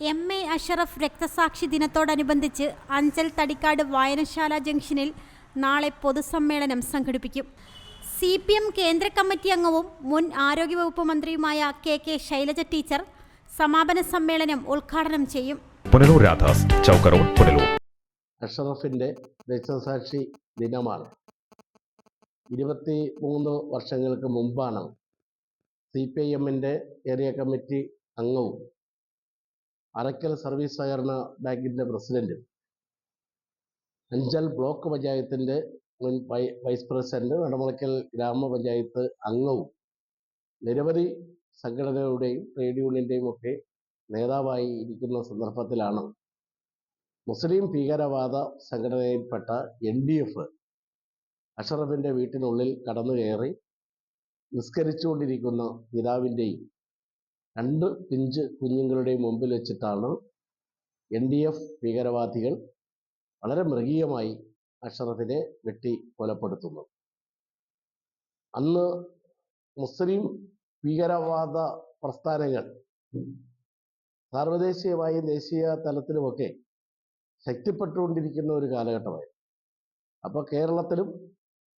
M A Ashraf രക്തസാക്ഷി ദിനത്തോടനുബന്ധിച്ച് അഞ്ചൽ തടിക്കാട് വായനശാല ജംഗ്ഷനിൽ നാളെ പൊതുസമ്മേളനം സംഘടിപ്പിക്കും. സി പി എം കേന്ദ്ര കമ്മിറ്റി അംഗവും മുൻ ആരോഗ്യവകുപ്പ് മന്ത്രിയുമായ കെ കെ ശൈലജ ടീച്ചർ സമാപന സമ്മേളനം ഉദ്ഘാടനം ചെയ്യും. പുനലൂർ രാധാസ് പുനലൂർ. അഷറഫിന്റെ രക്തസാക്ഷി ദിനമാണ്. ഇരുപത്തി മൂന്ന് വർഷങ്ങൾക്ക് മുമ്പാണ് സി പി ഐ എമ്മിന്റെ ഏരിയ കമ്മിറ്റി അംഗവും അറക്കൽ സർവീസ് സഹകരണ ബാങ്കിന്റെ പ്രസിഡന്റും അഞ്ചൽ ബ്ലോക്ക് പഞ്ചായത്തിന്റെ മുൻ വൈസ് പ്രസിഡന്റ് നടമുളയ്ക്കൽ ഗ്രാമപഞ്ചായത്ത് അംഗവും നിരവധി സംഘടനകളുടെയും ട്രേഡ് യൂണിയന്റെയും ഒക്കെ നേതാവായി ഇരിക്കുന്ന സന്ദർഭത്തിലാണ് മുസ്ലിം ഭീകരവാദ സംഘടനയിൽപ്പെട്ട എൻ ഡി എഫ് അഷറഫിന്റെ വീട്ടിനുള്ളിൽ കടന്നു കയറി നിസ്കരിച്ചുകൊണ്ടിരിക്കുന്ന പിതാവിന്റെയും രണ്ട് പിഞ്ച് കുഞ്ഞുങ്ങളുടെ മുമ്പിൽ വെച്ചിട്ടാണ് എൻ ഡി എഫ് ഭീകരവാദികൾ വളരെ മൃഗീയമായി അഷറഫിനെ വെട്ടി കൊലപ്പെടുത്തുന്നത്. അന്ന് മുസ്ലിം ഭീകരവാദ പ്രസ്ഥാനങ്ങൾ സാർവദേശീയമായി ദേശീയ തലത്തിലുമൊക്കെ ശക്തിപ്പെട്ടുകൊണ്ടിരിക്കുന്ന ഒരു കാലഘട്ടമായി അപ്പോൾ കേരളത്തിലും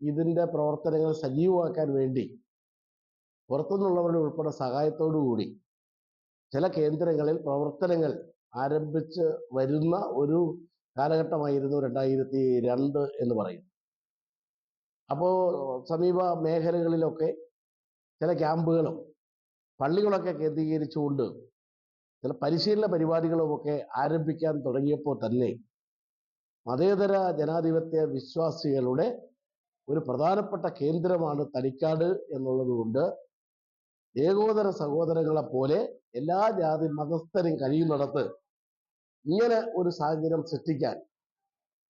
ഇതിന്റെ പ്രവർത്തനങ്ങൾ സജീവമാക്കാൻ വേണ്ടി പുറത്തുനിന്നുള്ളവരുടെ ഉൾപ്പെടെ സഹായത്തോടു കൂടി ചില കേന്ദ്രങ്ങളിൽ പ്രവർത്തനങ്ങൾ ആരംഭിച്ച് വരുന്ന ഒരു കാലഘട്ടമായിരുന്നു രണ്ടായിരത്തി രണ്ട് എന്ന് പറയും അപ്പോൾ സമീപ മേഖലകളിലൊക്കെ ചില ക്യാമ്പുകളും പള്ളികളൊക്കെ കേന്ദ്രീകരിച്ചുകൊണ്ട് ചില പരിശീലന പരിപാടികളുമൊക്കെ ആരംഭിക്കാൻ തുടങ്ങിയപ്പോൾ തന്നെ മതേതര ജനാധിപത്യ വിശ്വാസികളുടെ ഒരു പ്രധാനപ്പെട്ട കേന്ദ്രമാണ് തനിക്കാട് എന്നുള്ളത് കൊണ്ട് ഏകോദര സഹോദരങ്ങളെ പോലെ എല്ലാ ജാതി മതസ്ഥരും കഴിയുന്നിടത്ത് ഇങ്ങനെ ഒരു സാഹചര്യം സൃഷ്ടിക്കാൻ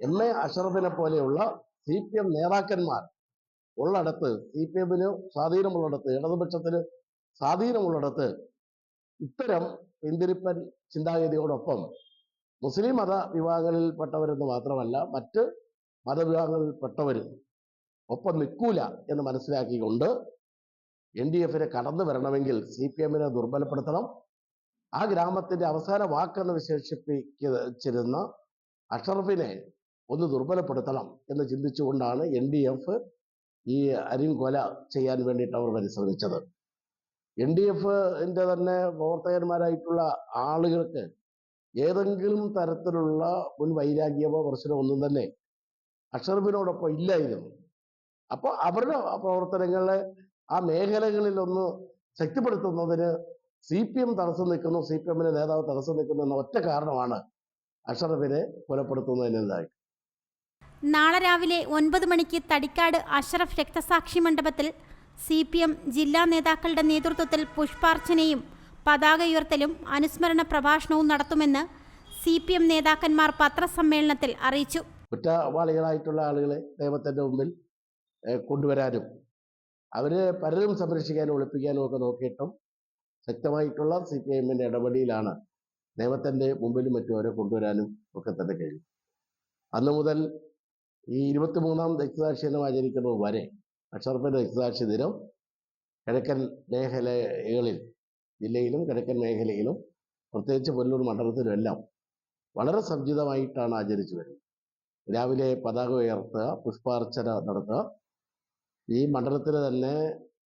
എം എ അഷറഫിനെ പോലെയുള്ള സി പി എം നേതാക്കന്മാർ ഉള്ളിടത്ത് സി പി എമ്മിന് സ്വാധീനമുള്ളിടത്ത് ഇടതുപക്ഷത്തിന് സ്വാധീനമുള്ളിടത്ത് ഇത്തരം പിന്തിരിപ്പൻ ചിന്താഗതിയോടൊപ്പം മുസ്ലിം മത വിഭാഗങ്ങളിൽപ്പെട്ടവരെന്ന് മാത്രമല്ല മറ്റ് മതവിഭാഗങ്ങളിൽപ്പെട്ടവരും ഒപ്പം നിൽക്കൂല എന്ന് മനസ്സിലാക്കിക്കൊണ്ട് എൻ ഡി എഫിന് കടന്നു വരണമെങ്കിൽ സി പി എമ്മിനെ ദുർബലപ്പെടുത്തണം. ആ ഗ്രാമത്തിന്റെ അവസാന വാക്കെന്ന് വിശേഷിപ്പിച്ചിരുന്ന അഷറഫിനെ ഒന്ന് ദുർബലപ്പെടുത്തണം എന്ന് ചിന്തിച്ചുകൊണ്ടാണ് എൻ ഡി എഫ് ഈ അരിങ്കൊല കൊല ചെയ്യാൻ വേണ്ടിയിട്ട് അവർ പരിശ്രമിച്ചത്. എൻ ഡി എഫിന്റെ തന്നെ പ്രവർത്തകന്മാരായിട്ടുള്ള ആളുകൾക്ക് ഏതെങ്കിലും തരത്തിലുള്ള മുൻ വൈരാഗ്യമോ പ്രശ്നമോ ഒന്നും തന്നെ അഷറഫിനോടൊപ്പം ഇല്ലായിരുന്നു. അപ്പോൾ അവരുടെ പ്രവർത്തനങ്ങളെ ആ മേഖലകളിൽ ഒന്ന് ശക്തിപ്പെടുത്തുന്നതിന് സി പി എം തടസ്സം നിൽക്കുന്നു സി പി എമ്മിന്റെ നേതാവ് തടസ്സം നിൽക്കുന്നു എന്ന ഒറ്റ കാരണമാണ് അഷറഫിനെ കൊലപ്പെടുത്തുന്നതിനെതിരായി നാളെ രാവിലെ ഒൻപത് മണിക്ക് തടിക്കാട് അഷറഫ് രക്തസാക്ഷി മണ്ഡപത്തിൽ സി പി എം ജില്ലാ നേതാക്കളുടെ നേതൃത്വത്തിൽ പുഷ്പാർച്ചനയും പതാക ഉയർത്തലും അനുസ്മരണ പ്രഭാഷണവും നടത്തുമെന്ന് സി പി എം നേതാക്കന്മാർ പത്രസമ്മേളനത്തിൽ അറിയിച്ചു. കുറ്റവാളികളായിട്ടുള്ള ആളുകളെ നിയമത്തിന്റെ മുമ്പിൽ കൊണ്ടുവരാനും അവരെ പലരും സംരക്ഷിക്കാനും ഒളിപ്പിക്കാനും ഒക്കെ നോക്കിയിട്ടും ശക്തമായിട്ടുള്ള സി പി എമ്മിന്റെ ഇടപെടലിലാണ് നിയമത്തിന്റെ മുമ്പിലും മറ്റും അവരെ കൊണ്ടുവരാനും ഒക്കെ തന്നെ കഴിയും. അന്ന് മുതൽ ഈ ഇരുപത്തിമൂന്നാം രക്തസാക്ഷി ദിനം ആചരിക്കുന്നത് വരെ അക്ഷർപ്പന്റെ രക്തസാക്ഷി ദിനം കിഴക്കൻ മേഖലകളിൽ ജില്ലയിലും കിഴക്കൻ മേഖലയിലും പ്രത്യേകിച്ച് കൊല്ലൂർ മണ്ഡലത്തിലും എല്ലാം വളരെ സജ്ജിതമായിട്ടാണ് ആചരിച്ചു വരുന്നത്. രാവിലെ പതാക ഉയർത്തുക പുഷ്പാർച്ചന നടത്തുക ഈ മണ്ഡലത്തിൽ തന്നെ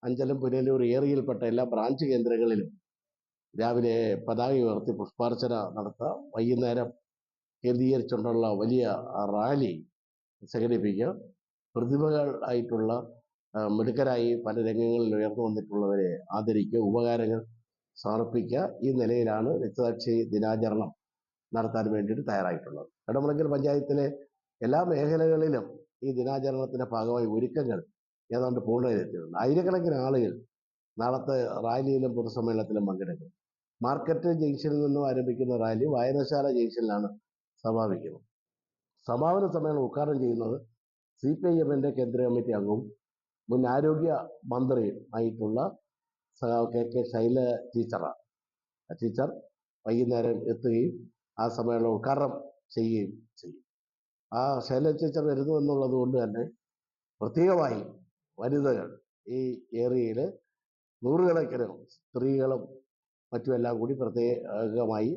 അഞ്ചലും പുനലൂർ ഏറിയിൽപ്പെട്ട എല്ലാ ബ്രാഞ്ച് കേന്ദ്രങ്ങളിലും രാവിലെ പതാക ഉയർത്തി പുഷ്പാർച്ചന നടത്തുക വൈകുന്നേരം കേന്ദ്രീകരിച്ചുകൊണ്ടുള്ള വലിയ റാലി സംഘടിപ്പിക്കുക. പ്രതിഭകൾ ആയിട്ടുള്ള മിടുക്കരായി പല രംഗങ്ങളിൽ ഉയർന്നു വന്നിട്ടുള്ളവരെ ആദരിക്കുക ഉപകാരങ്ങൾ സമർപ്പിക്കുക. ഈ നിലയിലാണ് രക്തസാക്ഷി ദിനാചരണം നടത്താൻ വേണ്ടിയിട്ട് തയ്യാറായിട്ടുള്ളത്. കടമുളക്കൽ പഞ്ചായത്തിലെ എല്ലാ മേഖലകളിലും ഈ ദിനാചരണത്തിന്റെ ഭാഗമായി ഒരുക്കങ്ങൾ ഏതാണ്ട് പൂർണതയിലെത്തിയിട്ടുണ്ട് ആയിരക്കണക്കിന് ആളുകൾ നാളത്തെ റാലിയിലും പൊതുസമ്മേളനത്തിലും പങ്കെടുക്കും. മാർക്കറ്റ് ജംഗ്ഷനിൽ നിന്നും ആരംഭിക്കുന്ന റാലി വായനശാല ജംഗ്ഷനിലാണ് സമാപിക്കുന്നത്. സമാപന സമ്മേളനം ഉദ്ഘാടനം ചെയ്യുന്നത് സി പി ഐ എമ്മിന്റെ കേന്ദ്ര കമ്മിറ്റി അംഗവും മുൻ ആരോഗ്യ മന്ത്രിയും ആയിട്ടുള്ള കെ കെ ശൈല ടീച്ചറാണ്. ആ ടീച്ചർ വൈകുന്നേരം എത്തുകയും ആ സമ്മേളനം ഉദ്ഘാടനം ചെയ്യുകയും ചെയ്യും. ആ ശൈല ടീച്ചർ വരുന്നു എന്നുള്ളത് കൊണ്ട് തന്നെ പ്രത്യേകമായി വനിതകൾ ഈ ഏരിയയിൽ നൂറുകണക്കിന് സ്ത്രീകളും മറ്റുമെല്ലാം കൂടി പ്രത്യേകമായി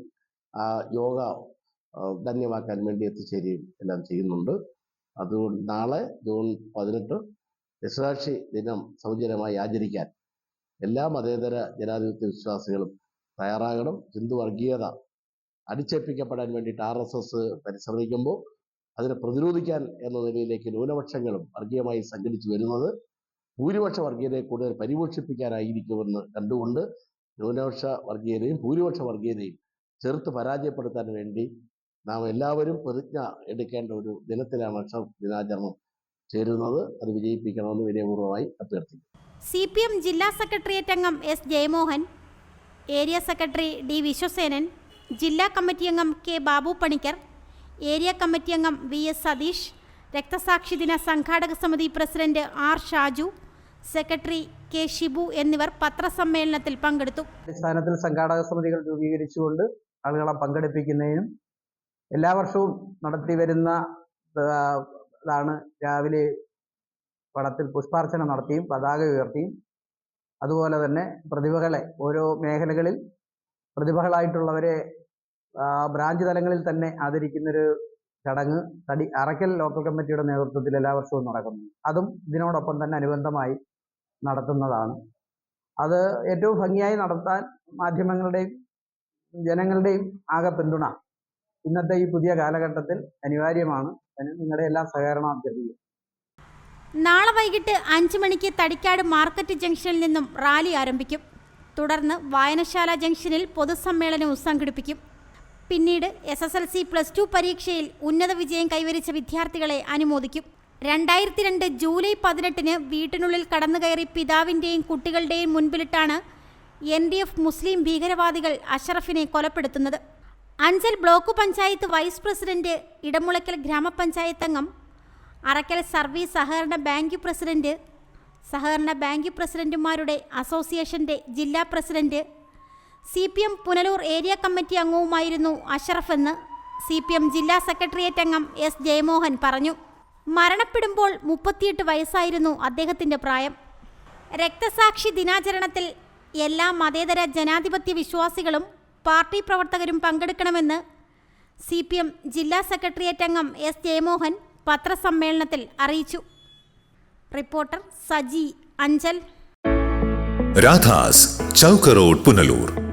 യോഗ ധന്യമാക്കാൻ വേണ്ടി എത്തിച്ചേരുകയും എല്ലാം ചെയ്യുന്നുണ്ട്. അതുകൊണ്ട് നാളെ ജൂൺ പതിനെട്ട് രക്തസാക്ഷി ദിനം സൗജന്യമായി ആചരിക്കാൻ എല്ലാ മതേതര ജനാധിപത്യ വിശ്വാസികളും തയ്യാറാകണം. ഹിന്ദു വർഗീയത അടിച്ചേൽപ്പിക്കപ്പെടാൻ വേണ്ടിയിട്ട് ആർ എസ് എസ് പരിശ്രമിക്കുമ്പോൾ അതിനെ പ്രതിരോധിക്കാൻ എന്ന നിലയിലേക്ക് ന്യൂനപക്ഷങ്ങളും വർഗീയമായി സംഘടിച്ചു വരുന്നത് ഭൂരിപക്ഷ വർഗീയതയെ കൂടുതൽ പരിപോഷിപ്പിക്കാനായിരിക്കുമെന്ന് കണ്ടുകൊണ്ട് ന്യൂനപക്ഷ വർഗീയതയും ഭൂരിപക്ഷ വർഗീയതയും ചെറുത്ത് പരാജയപ്പെടുത്താൻ വേണ്ടി നാം എല്ലാവരും പ്രതിജ്ഞ എടുക്കേണ്ട ഒരു ദിനത്തിലാണ് അക്ഷര ദിനാചരണം ചേരുന്നത്. അത് വിജയിപ്പിക്കണമെന്ന് വിനയപൂർവമായി അഭ്യർത്ഥിക്കുന്നു. സി പി എം ജില്ലാ സെക്രട്ടേറിയറ്റ് അംഗം S Jayamohan area secretary D Viswasenan ജില്ലാ കമ്മിറ്റി അംഗം K Babu Panicker area committee അംഗം വി എസ് സതീഷ് രക്തസാക്ഷി ദിന സംഘാടക സമിതി president R Shaju secretary K Shibu എന്നിവർ പത്രസമ്മേളനത്തിൽ പങ്കെടുത്തു. അടിസ്ഥാനത്തിൽ സംഘാടക സമിതികൾ രൂപീകരിച്ചുകൊണ്ട് ആളുകളെ പങ്കെടുപ്പിക്കുന്നതിനും എല്ലാ വർഷവും നടത്തി വരുന്ന ഇതാണ് രാവിലെ പടത്തിൽ പുഷ്പാർച്ചന നടത്തിയും പതാക ഉയർത്തിയും അതുപോലെ തന്നെ പ്രതിഭകളെ ഓരോ മേഖലകളിൽ പ്രതിഭകളായിട്ടുള്ളവരെ ബ്രാഞ്ച് തലങ്ങളിൽ തന്നെ ആദരിക്കുന്നൊരു ചടങ്ങ് തടി അറക്കൽ ലോക്കൽ കമ്മിറ്റിയുടെ നേതൃത്വത്തിൽ എല്ലാ വർഷവും നടക്കുന്നു. അതും ഇതിനോടൊപ്പം തന്നെ അനുബന്ധമായി നടത്തുന്നതാണ്. അത് ഏറ്റവും ഭംഗിയായി നടത്താൻ മാധ്യമങ്ങളുടെയും ജനങ്ങളുടെയും ആകെ പിന്തുണ ഇന്നത്തെ ഈ പുതിയ കാലഘട്ടത്തിൽ അനിവാര്യമാണ്. നിങ്ങളുടെ എല്ലാ സഹകരണം അഭ്യർത്ഥിക്കും നാളെ വൈകിട്ട് അഞ്ച് മണിക്ക് തടിക്കാട് മാർക്കറ്റ് ജംഗ്ഷനിൽ നിന്നും റാലി ആരംഭിക്കും. തുടർന്ന് വായനശാല ജംഗ്ഷനിൽ പൊതുസമ്മേളനവും സംഘടിപ്പിക്കും. പിന്നീട് S S L C plus two പരീക്ഷയിൽ ഉന്നത വിജയം കൈവരിച്ച വിദ്യാർത്ഥികളെ അനുമോദിക്കും. രണ്ടായിരത്തി രണ്ട് ജൂലൈ പതിനെട്ടിന് വീട്ടിനുള്ളിൽ കടന്നുകയറി പിതാവിന്റെയും കുട്ടികളുടെയും മുൻപിലിട്ടാണ് എൻ ഡി എഫ് മുസ്ലിം ഭീകരവാദികൾ അഷറഫിനെ കൊലപ്പെടുത്തുന്നത്. Anchal block panchayat vice president Edamulakkal ഗ്രാമപഞ്ചായത്ത് അംഗം അറക്കൽ സർവീസ് സഹകരണ ബാങ്ക് പ്രസിഡന്റ് സഹകരണ ബാങ്ക് പ്രസിഡന്റുമാരുടെ അസോസിയേഷന്റെ ജില്ലാ president C P M Punalur area committee അംഗവുമായിരുന്നു അഷറഫെന്ന് സി പി എം ജില്ലാ സെക്രട്ടേറിയറ്റ് അംഗം എസ് ജയമോഹൻ പറഞ്ഞു. മരണപ്പെടുമ്പോൾ മുപ്പത്തിയെട്ട് വയസ്സായിരുന്നു അദ്ദേഹത്തിന്റെ പ്രായം. രക്തസാക്ഷി ദിനാചരണത്തിൽ എല്ലാ മതേതര ജനാധിപത്യ വിശ്വാസികളും പാർട്ടി പ്രവർത്തകരും പങ്കെടുക്കണമെന്ന് സി പി എം ജില്ലാ സെക്രട്ടേറിയറ്റ് അംഗം എസ് ജയമോഹൻ പത്രസമ്മേളനത്തിൽ അറിയിച്ചു. റിപ്പോർട്ടർ സജി അഞ്ചൽ. രാധാസ് ചൗക്ക് റോഡ് പുനലൂർ.